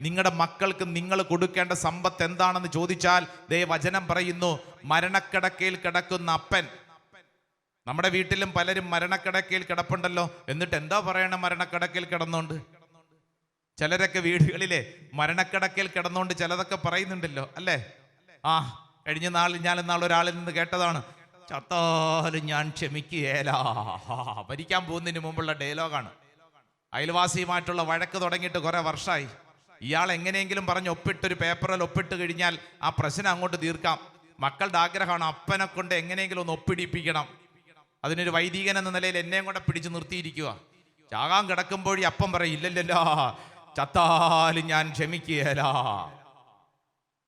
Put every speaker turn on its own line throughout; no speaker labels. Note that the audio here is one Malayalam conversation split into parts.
നിങ്ങളുടെ മക്കൾക്ക് നിങ്ങൾ കൊടുക്കേണ്ട സമ്പത്ത് എന്താണെന്ന് ചോദിച്ചാൽ ദേ വചനം പറയുന്നു മരണക്കിടക്കയിൽ കിടക്കുന്ന അപ്പൻ. നമ്മുടെ വീട്ടിലും പലരും മരണക്കിടക്കയിൽ കിടപ്പുണ്ടല്ലോ. എന്നിട്ട് എന്താ പറയണം മരണക്കിടക്കയിൽ കിടന്നോണ്ട്? ചിലരൊക്കെ വീടുകളിലെ മരണക്കിടക്കയിൽ കിടന്നോണ്ട് ചിലതൊക്കെ പറയുന്നുണ്ടല്ലോ അല്ലേ? ആ കഴിഞ്ഞ നാളിൽ ഞാൻ ഇന്നാൾ ഒരാളിൽ നിന്ന് കേട്ടതാണ്. ചത്താലും ഞാൻ ക്ഷമിക്കുകയല്ല ഭരിക്കാൻ പോകുന്നതിന് മുമ്പുള്ള ഡയലോഗാണ്. അയൽവാസിയുമായിട്ടുള്ള വഴക്ക് തുടങ്ങിയിട്ട് കുറെ വർഷമായി ഇയാൾ എങ്ങനെയെങ്കിലും പറഞ്ഞ് ഒപ്പിട്ടൊരു പേപ്പറിൽ ഒപ്പിട്ട് കഴിഞ്ഞാൽ ആ പ്രശ്നം അങ്ങോട്ട് തീർക്കാം. മക്കളുടെ ആഗ്രഹമാണ് അപ്പനെ കൊണ്ട് എങ്ങനെയെങ്കിലും ഒന്ന് ഒപ്പിടിപ്പിക്കണം. അതിനൊരു വൈദികൻ എന്ന നിലയിൽ എന്നെയും കൂടെ പിടിച്ചു നിർത്തിയിരിക്കുക ചാകാൻ കിടക്കുമ്പോഴേ അപ്പം പറയും ഇല്ലല്ലോ ചത്താലും ഞാൻ ക്ഷമിക്കുകയല്ല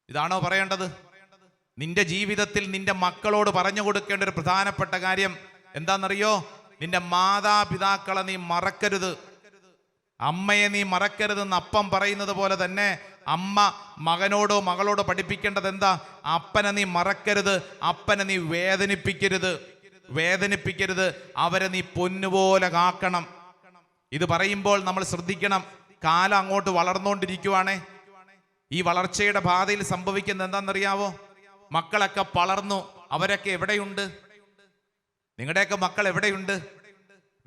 ഇതാണോ പറയേണ്ടത്? നിന്റെ ജീവിതത്തിൽ നിന്റെ മക്കളോട് പറഞ്ഞു കൊടുക്കേണ്ട ഒരു പ്രധാനപ്പെട്ട കാര്യം എന്താണെന്നറിയോ? നിന്റെ മാതാപിതാക്കളെ നീ മറക്കരുത്. അമ്മയെ നീ മറക്കരുതെന്ന് അപ്പം പറയുന്നത് പോലെ തന്നെ അമ്മ മകനോടോ മകളോടോ പഠിപ്പിക്കേണ്ടത് എന്താ? അപ്പനെ നീ മറക്കരുത് അപ്പനെ നീ വേദനിപ്പിക്കരുത് വേദനിപ്പിക്കരുത് അവരെ നീ പൊന്നുപോലെ കാക്കണം. ഇത് പറയുമ്പോൾ നമ്മൾ ശ്രദ്ധിക്കണം കാലം അങ്ങോട്ട് വളർന്നുകൊണ്ടിരിക്കുവാണേ. ഈ വളർച്ചയുടെ പാതയിൽ സംഭവിക്കുന്നത് എന്താണെന്നറിയാവോ? മക്കളൊക്കെ വളർന്നു അവരൊക്കെ എവിടെയുണ്ട്? നിങ്ങളുടെയൊക്കെ മക്കൾ എവിടെയുണ്ട്?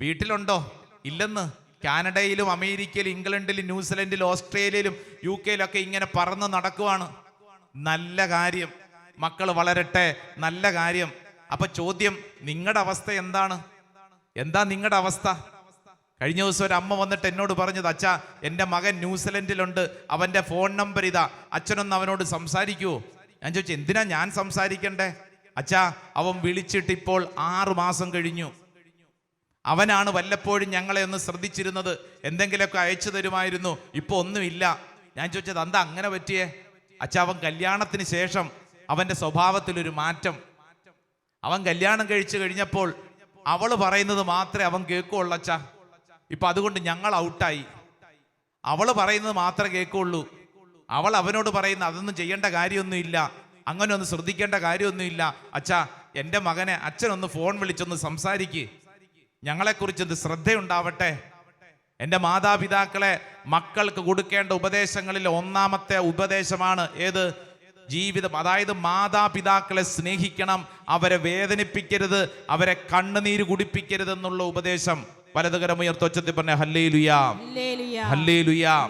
വീട്ടിലുണ്ടോ? ഇല്ലെന്ന്? കാനഡയിലും അമേരിക്കയിലും ഇംഗ്ലണ്ടിലും ന്യൂസിലൻഡിലും ഓസ്ട്രേലിയയിലും യു കെയിലൊക്കെ ഇങ്ങനെ പറന്ന് നടക്കുവാണ്. നല്ല കാര്യം. മക്കൾ വളരട്ടെ നല്ല കാര്യം. അപ്പൊ ചോദ്യം നിങ്ങളുടെ അവസ്ഥ എന്താണ്? എന്താ നിങ്ങളുടെ അവസ്ഥ? കഴിഞ്ഞ ദിവസം ഒരു അമ്മ വന്നിട്ട് എന്നോട് പറഞ്ഞത് അച്ഛാ എന്റെ മകൻ ന്യൂസിലൻഡിലുണ്ട്. അവന്റെ ഫോൺ നമ്പർ ഇതാ. അച്ഛനൊന്ന് അവനോട് സംസാരിക്കുവോ? ഞാൻ ചോദിച്ചു എന്തിനാ ഞാൻ സംസാരിക്കണ്ടേ? അച്ഛാ അവൻ വിളിച്ചിട്ട് ഇപ്പോൾ ആറു മാസം കഴിഞ്ഞു. അവനാണ് വല്ലപ്പോഴും ഞങ്ങളെ ഒന്ന് ശ്രദ്ധിച്ചിരുന്നത്. എന്തെങ്കിലുമൊക്കെ അയച്ചു തരുമായിരുന്നു. ഇപ്പൊ ഒന്നുമില്ല. ഞാൻ ചോദിച്ചത് എന്താ അങ്ങനെ പറ്റിയേ? അച്ഛാ അവൻ കല്യാണത്തിന് ശേഷം അവന്റെ സ്വഭാവത്തിലൊരു മാറ്റം. അവൻ കല്യാണം കഴിച്ചു കഴിഞ്ഞപ്പോൾ അവൾ പറയുന്നത് മാത്രമേ അവൻ കേൾക്കുള്ളൂ അച്ഛാ. ഇപ്പൊ അതുകൊണ്ട് ഞങ്ങൾ ഔട്ടായി. അവൾ പറയുന്നത് മാത്രമേ കേൾക്കുള്ളൂ. അവൾ അവനോട് പറയുന്ന അതൊന്നും ചെയ്യേണ്ട കാര്യമൊന്നുമില്ല. അങ്ങനെ ഒന്ന് ശ്രദ്ധിക്കേണ്ട കാര്യമൊന്നുമില്ല. അച്ഛാ എന്റെ മകനെ അച്ഛനൊന്ന് ഫോൺ വിളിച്ചൊന്ന് സംസാരിക്ക് ഇത് ശ്രദ്ധയുണ്ടാവട്ടെ. എന്റെ മാതാപിതാക്കളെ മക്കൾക്ക് കൊടുക്കേണ്ട ഉപദേശങ്ങളിൽ ഒന്നാമത്തെ ഉപദേശമാണ് ഏത്? ജീവിതം. അതായത് മാതാപിതാക്കളെ സ്നേഹിക്കണം അവരെ വേദനിപ്പിക്കരുത് അവരെ കണ്ണുനീര് കുടിപ്പിക്കരുത് എന്നുള്ള ഉപദേശം. വലതുകരമുയർത്തൊച്ചത്തിൽ പറഞ്ഞ ഹല്ലേ ലുയാ
ഹല്ലേലൂയ.
ഹല്ലേ ലുയാ